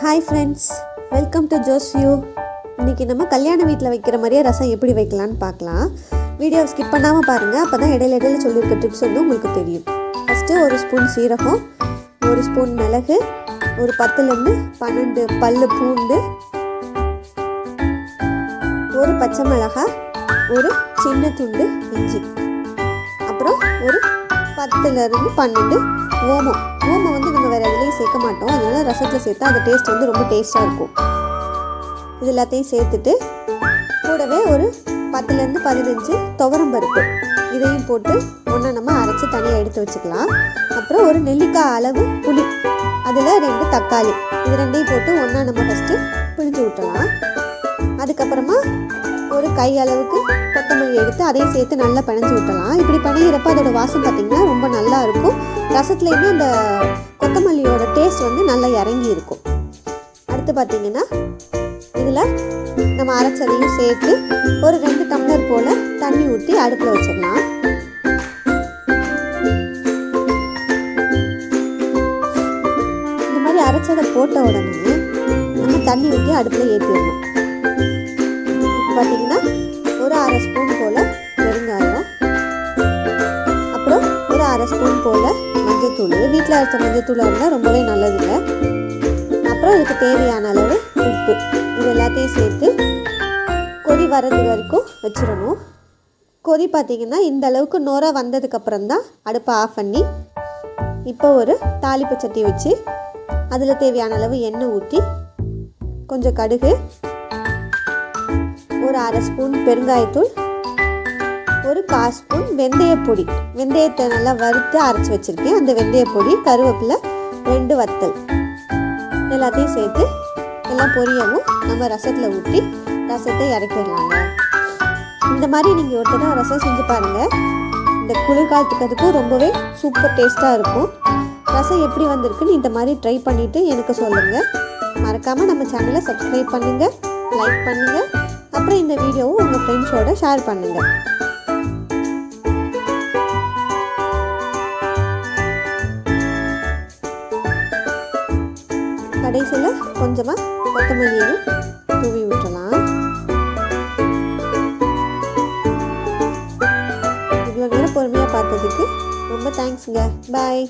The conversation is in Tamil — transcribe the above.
Hi friends welcome to Joe's view இன்றைக்கி நம்ம கல்யாண வீட்டில் வைக்கிற மாதிரியே ரசம் எப்படி வைக்கலான்னு பார்க்கலாம். வீடியோ ஸ்கிப் பண்ணாமல் பாருங்கள் அப்போ தான் இடையில இடையில சொல்லியிருக்க டிப்ஸ் வந்து உங்களுக்கு தெரியும். ஃபஸ்ட்டு ஒரு ஸ்பூன் சீரகம் ஒரு ஸ்பூன் மிளகு ஒரு பத்துலேருந்து பன்னெண்டு பல் பூண்டு ஒரு பச்சை மிளகாய் ஒரு சின்ன துண்டு இஞ்சி. அப்புறம் ஒரு பத்துலேருந்து பன்னெண்டு ஓமம். ஓமம் வந்து நம்ம வேறு எதுலேயும் சேர்க்க மாட்டோம். அதனால ரசத்தில் சேர்த்தா அந்த டேஸ்ட் வந்து ரொம்ப டேஸ்ட்டாக இருக்கும். இது எல்லாத்தையும் சேர்த்துட்டு கூடவே ஒரு பத்துலேருந்து பதினஞ்சு துவரம் பருப்பு. இதையும் போட்டு ஒன்றா நம்ம அரைச்சி தனியாக எடுத்து வச்சுக்கலாம். அப்புறம் ஒரு நெல்லிக்காய் அளவு புளி அதில் ரெண்டு தக்காளி. இது ரெண்டையும் போட்டு ஒன்றா நம்ம ஃபஸ்ட்டு பிழிஞ்சு விட்டலாம் அதுக்கப்புறமா ஒரு கை அளவுக்கு கொத்தமல்லி எடுத்து அதையும் சேர்த்து நல்லா பிணைஞ்சு விட்டலாம் இப்படி பிணையிறப்ப அதோட வாசம் பார்த்திங்கன்னா ரொம்ப நல்லா இருக்கும். ரசத்துலேயுமே அந்த கொத்தமல்லியோட டேஸ்ட் வந்து நல்லா இறங்கி இருக்கும். அடுத்து பார்த்திங்கன்னா இதில் நம்ம அரைச்சதையும் சேர்த்து ஒரு ரெண்டு டம்ளர் போல் தண்ணி ஊற்றி அடுப்பில் வச்சிடலாம். இந்த மாதிரி அரைச்சதை போட்ட உடனே நம்ம தண்ணி ஊற்றி அடுப்பில் ஏற்றிடணும் பார்த்தீங்கன்னா ஒரு அரை ஸ்பூன் போல் பெருங்காயம். அப்புறம் ஒரு அரை ஸ்பூன் போல் மஞ்சத்தூள். வீட்டில் அரைச்ச மஞ்சத்தூள் இருந்தால் ரொம்பவே நல்லதுங்க. அப்புறம் இதுக்கு தேவையான அளவு உப்பு. இது எல்லாத்தையும் சேர்த்து கொதி வர்றது வரைக்கும் வச்சிடணும். கொதி பார்த்திங்கன்னா இந்த அளவுக்கு நுர வந்ததுக்கப்புறம் தான் அடுப்பை ஆஃப் பண்ணி இப்போ ஒரு தாளிப்பு சட்டி வச்சு அதில் தேவையான அளவு எண்ணெய் ஊற்றி கொஞ்சம் கடுகு ஒரு அரை ஸ்பூன் பெருங்காயத்தூள் ஒரு கால் ஸ்பூன் வெந்தயப்பொடி. வெந்தயத்தை நல்லா வறுத்து அரைச்சி வச்சுருக்கேன். அந்த வெந்தயப்பொடி கருவேப்பிலை ரெண்டு வத்தல். எல்லாத்தையும் சேர்த்து எல்லாம் பொரியவும் நம்ம ரசத்தில் ஊற்றி ரசத்தை இறக்கிடலாங்க. இந்த மாதிரி நீங்கள் ஒரு தடவை ரசம் செஞ்சு பாருங்கள் இந்த குளிர்காலத்துக்கு அதுக்கும் ரொம்பவே சூப்பர் டேஸ்ட்டாக இருக்கும். ரசம் எப்படி வந்திருக்குன்னு இந்த மாதிரி ட்ரை பண்ணிவிட்டு எனக்கு சொல்லுங்கள் மறக்காமல் நம்ம சேனலை சப்ஸ்கிரைப் பண்ணுங்கள் லைக் பண்ணுங்கள் அப்புறம் இந்த வீடியோவும் உங்கள் ஃப்ரெண்ட்ஸோட ஷேர் பண்ணுங்கள் கடைசியில் கொஞ்சமாக கொத்தமல்லியையும் தூவி விட்டுறலாம் இவ்வளோ நேரம் பொறுமையாக பார்த்ததுக்கு ரொம்ப தேங்க்ஸுங்க பாய்